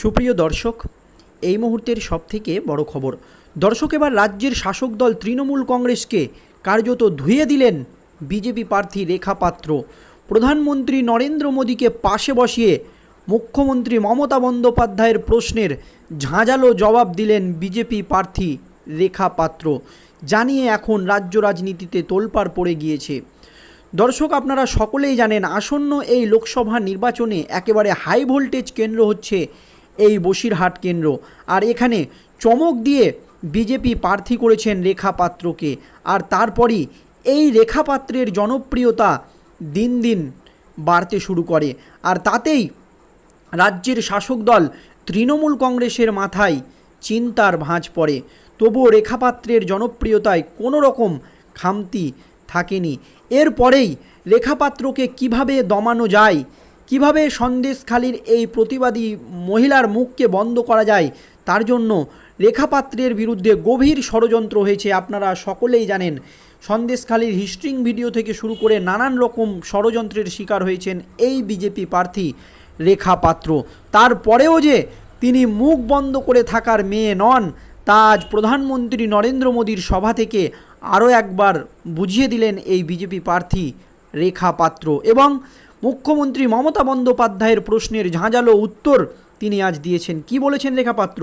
সুপ্রিয় দর্শক, এই মুহূর্তের সবথেকে বড় খবর। দর্শক, এবার রাজ্যের শাসক দল তৃণমূল কংগ্রেসকে কার্যত ধুয়ে দিলেন বিজেপি প্রার্থী রেখা পাত্র। প্রধানমন্ত্রী নরেন্দ্র মোদীকে পাশে বসিয়ে মুখ্যমন্ত্রী মমতা বন্দ্যোপাধ্যায়ের প্রশ্নের ঝাঁঝালো জবাব দিলেন বিজেপি প্রার্থী রেখা পাত্র। জানিয়ে এখন রাজ্য রাজনীতিতে তোলপাড় পড়ে গিয়েছে। দর্শক, আপনারা সকলেই জানেন, আসন্ন এই লোকসভা নির্বাচনে একেবারে হাই ভোল্টেজ কেন্দ্র হচ্ছে এই বসিরহাট কেন্দ্র। আর এখানে চমক দিয়ে বিজেপি প্রার্থী করেছেন রেখা পাত্রকে আর তারপরই এই রেখা পাত্রের জনপ্রিয়তা দিন দিন বাড়তে শুরু করে। আর তাতেই রাজ্যের শাসক দল তৃণমূল কংগ্রেসের মাথায় চিন্তার ভাঁজ পড়ে। তবুও রেখাপাত্রের জনপ্রিয়তায় কোনো রকম খামতি থাকেনি। এরপরেই রেখাপাত্রকে কীভাবে দমানো যায় কীভাবে সন্দেশখালির এই প্রতিবাদী মহিলার মুখকে বন্ধ করা যায়, তার জন্য রেখাপাত্রের বিরুদ্ধে গভীর ষড়যন্ত্র হয়েছে আপনারা সকলেই জানেন। সন্দেশখালির হিস্ট্রিং ভিডিও থেকে শুরু করে নানান রকম ষড়যন্ত্রের শিকার হয়েছেন এই বিজেপি প্রার্থী রেখা পাত্র তারপরেও যে তিনি মুখ বন্ধ করে থাকার মেয়ে নন, তা আজ প্রধানমন্ত্রী নরেন্দ্র মোদীর সভা থেকে আরও একবার বুঝিয়ে দিলেন এই বিজেপি প্রার্থী রেখা পাত্র এবং মুখ্যমন্ত্রী মমতা বন্দ্যোপাধ্যায়ের প্রশ্নের ঝাঁঝালো উত্তর তিনি আজ দিয়েছেন। কি বলেছেন রেখা পাত্র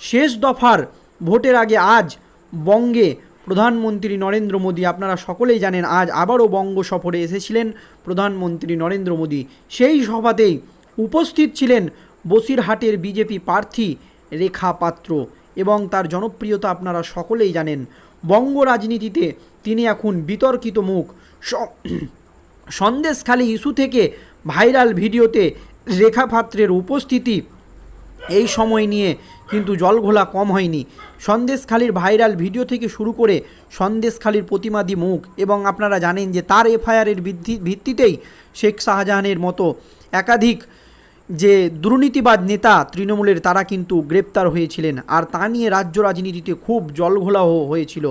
শেষ দফার ভোটের আগে আজ বঙ্গে প্রধানমন্ত্রী নরেন্দ্র মোদী, আপনারা সকলেই জানেন আজ আবারও বঙ্গ সফরে এসেছিলেন প্রধানমন্ত্রী নরেন্দ্র মোদী। সেই সভাতেই উপস্থিত ছিলেন বসিরহাটের বিজেপি প্রার্থী রেখা পাত্র এবং তার জনপ্রিয়তা আপনারা সকলেই জানেন। বঙ্গ রাজনীতিতে তিনি এখন বিতর্কিত মুখ। সন্দেশখালী ইস্যু থেকে ভাইরাল ভিডিওতে রেখা পাত্রের উপস্থিতি এই সময় নিয়ে কিন্তু জলঘোলা কম হয়নি। সন্দেশখালীর ভাইরাল ভিডিও থেকে শুরু করে সন্দেশখালির প্রতিমাদি মুখ এবং আপনারা জানেন যে তার এফআইআরের ভিত্তি ভিত্তিতেই শেখ শাহজাহানের মতো একাধিক যে দুর্নীতিবাদ নেতা তৃণমূলের তারা কিন্তু গ্রেপ্তার হয়েছিলেন, আর তা নিয়ে রাজ্য রাজনীতিতে খুব জলঘোলা হয়েছিল।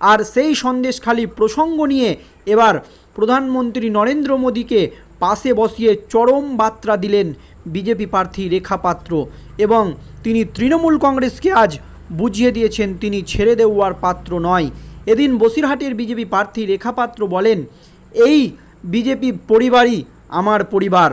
আর সেই সন্দেশখালি প্রসঙ্গ নিয়ে এবার প্রধানমন্ত্রী নরেন্দ্র মোদীকে পাশে বসিয়ে চরম বার্তা দিলেন বিজেপি প্রার্থী রেখা পাত্র এবং তিনি তৃণমূল কংগ্রেসকে আজ বুঝিয়ে দিয়েছেন তিনি ছেড়ে দেওয়ার পাত্র নয়। এদিন বসিরহাটের বিজেপি প্রার্থী রেখা পাত্র বলেন, এই বিজেপি পরিবারই আমার পরিবার।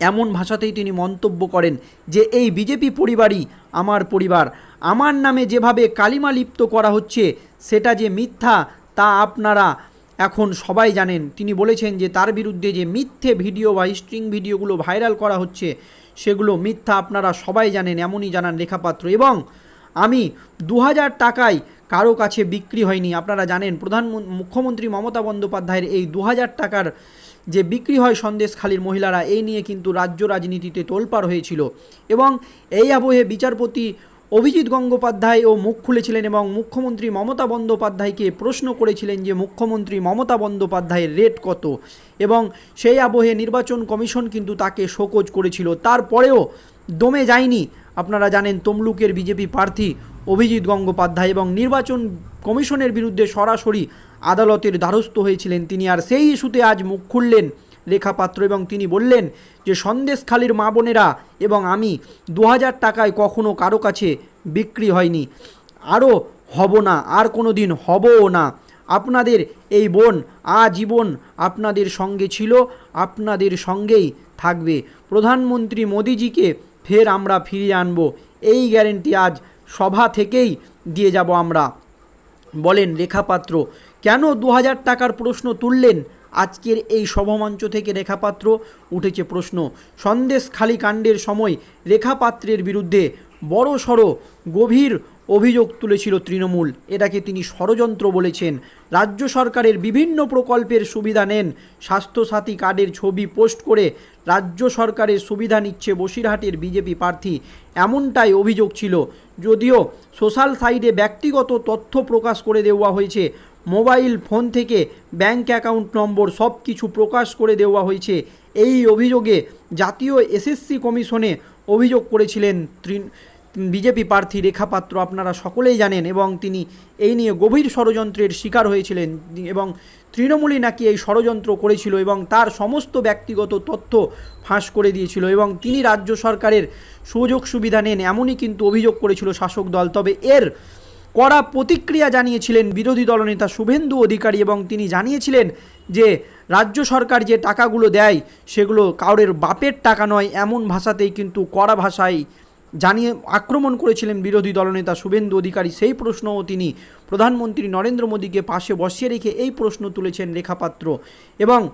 এমন ভাষাতেই তিনি মন্তব্য করেন যে, এই বিজেপি পরিবারই আমার পরিবার। আমার নামে যেভাবে কালিমা লিপ্ত করা হচ্ছে, সেটা যে মিথ্যা, তা আপনারা এখন সবাই জানেন। তিনি বলেছেন যে, তার বিরুদ্ধে যে মিথ্যে ভিডিও বা স্ট্রিং ভিডিওগুলো ভাইরাল করা হচ্ছে, সেগুলো মিথ্যা আপনারা সবাই জানেন, এমনই জানান লেখাপাত্র। এবং আমি দু হাজার টাকায় কারও কাছে বিক্রি হয়নি। আপনারা জানেন, প্রধান মুখ্যমন্ত্রী মমতা বন্দ্যোপাধ্যায়ের এই দু হাজার টাকার যে বিক্রি হয় সন্দেশখালীর মহিলারা, এই নিয়ে কিন্তু রাজ্য রাজনীতিতে তোলপাড় হয়েছিল এবং এই আবহে বিচারপতি অভিজিৎ গঙ্গোপাধ্যায় ও মুখ খুলেছিলেন এবং মুখ্যমন্ত্রী মমতা বন্দ্যোপাধ্যায়কে প্রশ্ন করেছিলেন যে মুখ্যমন্ত্রী মমতা বন্দ্যোপাধ্যায়ের রেট কত? এবং সেই আবহে নির্বাচন কমিশন কিন্তু তাকে শোকজ করেছিল। তারপরেও দমে যায়নি। আপনারা জানেন তমলুকের বিজেপি প্রার্থী অভিজিৎ গঙ্গোপাধ্যায় এবং নির্বাচন কমিশনের বিরুদ্ধে সরাসরি আদালতের দ্বারস্থ হয়েছিলেন তিনি। আর সেই ইস্যুতে আজ মুখ খুললেন লেখাপাত্র এবং তিনি বললেন যে, সন্দেশখালির মা বোনেরা এবং আমি দু হাজার টাকায় কখনো কারও কাছে বিক্রি হয়নি। আরও হব না, আর কোনো দিন হবও না। আপনাদের এই বোন আজীবন আপনাদের সঙ্গে ছিল, আপনাদের সঙ্গেই থাকবে। প্রধানমন্ত্রী মোদিজিকে ফের আমরা ফিরিয়ে আনব। এই গ্যারেন্টি আজ সভা থেকেই দিয়ে যাব আমরা। বলেন রেখাপাত্র, কেন দু হাজার টাকার প্রশ্ন তুললেন? আজকের এই সভামঞ্চ থেকে রেখাপাত্র উঠেছে প্রশ্ন। সন্দেশ খালি কাণ্ডের সময় রেখাপাত্রের বিরুদ্ধে বড় সড়ো গভীর অভিযোগ তুলেছিল তৃণমূল। এটাকে তিনি ষড়যন্ত্র বলেছেন। রাজ্য সরকারের বিভিন্ন প্রকল্পের সুবিধা নেন। স্বাস্থ্যসাথী কার্ডের ছবি পোস্ট করে রাজ্য সরকারের সুবিধা নিচ্ছে বসিরহাটের বিজেপি প্রার্থী। এমনটাই অভিযোগ ছিল। যদিও সোশ্যাল সাইটে ব্যক্তিগত তথ্য প্রকাশ করে দেওয়া হয়েছে। মোবাইল ফোন থেকে ব্যাংক অ্যাকাউন্ট নম্বর সব কিছু প্রকাশ করে দেওয়া হয়েছে। এই অভিযোগে জাতীয় এসএসসি কমিশনে অভিযোগ করেছিলেন বিজেপি প্রার্থী রেখা পাত্র আপনারা সকলেই জানেন এবং তিনি এই নিয়ে গভীর ষড়যন্ত্রের শিকার হয়েছিলেন এবং তৃণমূলই নাকি এই ষড়যন্ত্র করেছিল এবং তার সমস্ত ব্যক্তিগত তথ্য ফাঁস করে দিয়েছিল এবং তিনি রাজ্য সরকারের সুযোগ সুবিধা নেন, এমনই কিন্তু অভিযোগ করেছিল শাসক দল। তবে এর কড়া প্রতিক্রিয়া জানিয়েছিলেন বিরোধী দলনেতা শুভেন্দু অধিকারী এবং তিনি জানিয়েছিলেন যে রাজ্য সরকার যে টাকাগুলো দেয় সেগুলো কাউরের বাপের টাকা নয়, এমন ভাষাতেই কিন্তু কড়া ভাষায় জানিয়ে আক্রমণ করেছিলেন বিরোধী দলনেতা শুভেন্দু অধিকারী। সেই প্রশ্নও তিনি প্রধানমন্ত্রী নরেন্দ্র মোদীকে পাশে বসিয়ে রেখে এই প্রশ্ন তুলেছেন রেখাপাত্র। এবং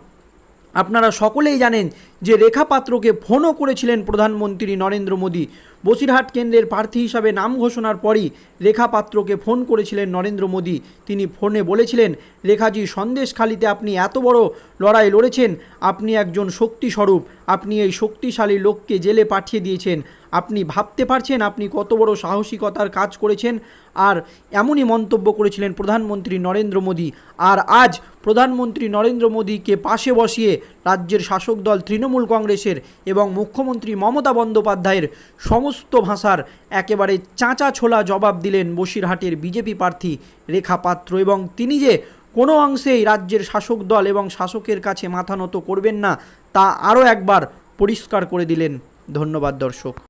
আপনারা সকলেই জানেন যে রেখাপাত্রকে ফোনও করেছিলেন প্রধানমন্ত্রী নরেন্দ্র মোদী। বসিরহাট কেন্দ্রের প্রার্থী হিসাবে নাম ঘোষণার পরই রেখা পাত্রকে ফোন করেছিলেন নরেন্দ্র মোদী। তিনি ফোনে বলেছিলেন, রেখাজি, সন্দেশখালিতে আপনি এত বড় লড়াই লড়েছেন। আপনি একজন শক্তিস্বরূপ। আপনি এই শক্তিশালী লোককে জেলে পাঠিয়ে দিয়েছেন। আপনি ভাবতে পারছেন আপনি কত বড় সাহসিকতার কাজ করেছেন? আর এমনই মন্তব্য করেছিলেন প্রধানমন্ত্রী নরেন্দ্র মোদী। আর আজ প্রধানমন্ত্রী নরেন্দ্র মোদীকে পাশে বসিয়ে রাজ্যের শাসক দল তৃণমূল কংগ্রেসের এবং মুখ্যমন্ত্রী মমতা বন্দ্যোপাধ্যায়ের সমস্ত ভাষার একেবারে চাঁচা ছোলা জবাব দিলেন বসিরহাটের বিজেপি প্রার্থী রেখা পাত্র এবং তিনি যে কোনো অংশেই রাজ্যের শাসক দল এবং শাসকের কাছে মাথা নত করবেন না, তা আরও একবার পরিষ্কার করে দিলেন ধন্যবাদ দর্শক।